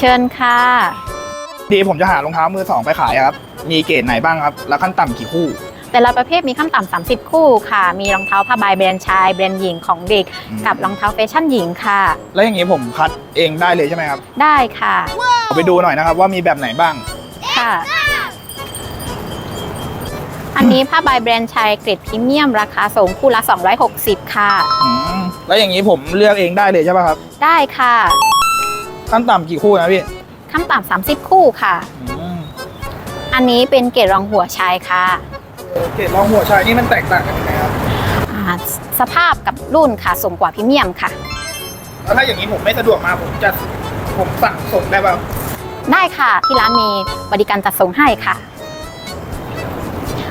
เชิญค่ะ ดีผมจะหารองเท้ามือสองไปขายครับ มีเกรดไหนบ้างครับ แล้วขั้นต่ำกี่คู่ แต่ละประเภทมีขั้นต่ำ30 คู่ค่ะ มีรองเท้าผ้าใบแบรนด์ชาย แบรนด์หญิงของเด็ก อืม กับรองเท้าแฟชั่นหญิงค่ะ แล้วอย่างนี้ผมคัดเองได้เลยใช่ไหมครับได้ค่ะขอไปดูหน่อยนะครับว่ามีแบบไหนบ้าง ค่ะ อันนี้ผ้าใบแบรนด์ชายเกรดพรีเมียม ราคาส่งคู่ละ 260 ค่ะ อืม แล้วอย่างนี้ผมเลือกเองได้เลยใช่ป่ะครับ ได้ค่ะ ขั้นต่ำกี่คู่นะพี่ขั้นต่ำ30คู่ค่ะอืมอันนี้เป็นเกรดรองหัวชายค่ะ เกรดรองหัวชายนี่มันแตกต่างกันยังไงครับอ่าสภาพกับรุ่นค่ะส่งกว่าพรีเมียมค่ะ แล้วถ้าอย่างนี้ผมไม่สะดวกมาผมจะผมสั่งส่งได้ป่ะได้ค่ะที่ร้านมีบริการจัดส่งให้ค่ะ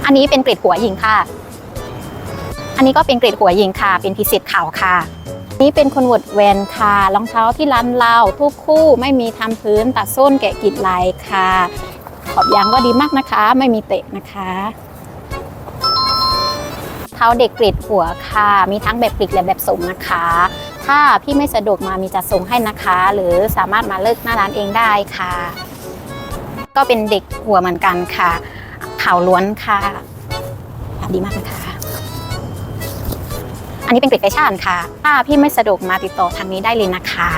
อันนี้เป็นเกรดหัวหญิงค่ะ อันนี้ก็เป็นเกรดหัวหญิงค่ะ เป็นพิเศษขาวค่ะ นี่เป็นคนวดแวนค่ะรองเท้าที่ร้านเราทุกคู่ไม่มีทำพื้นตัดส้นแกะกรีดลายค่ะ ขอบยางก็ดีมากนะคะ ไม่มีเตะนะคะ เท้าเด็กกรีดหัวค่ะ มีทั้งแบบกรีดและแบบส่งนะคะ ถ้าพี่ไม่สะดวกมามีจัดส่งให้นะคะ หรือสามารถมาเลิกหน้าร้านเองได้ค่ะ ก็เป็นเด็กหัวเหมือนกันค่ะขาวล้วนค่ะดีมากนะคะ อันนี้เป็นกรดแฟชั่นค่ะ ถ้าพี่ไม่สะดวกมาติดต่อทางนี้ได้เลยนะคะ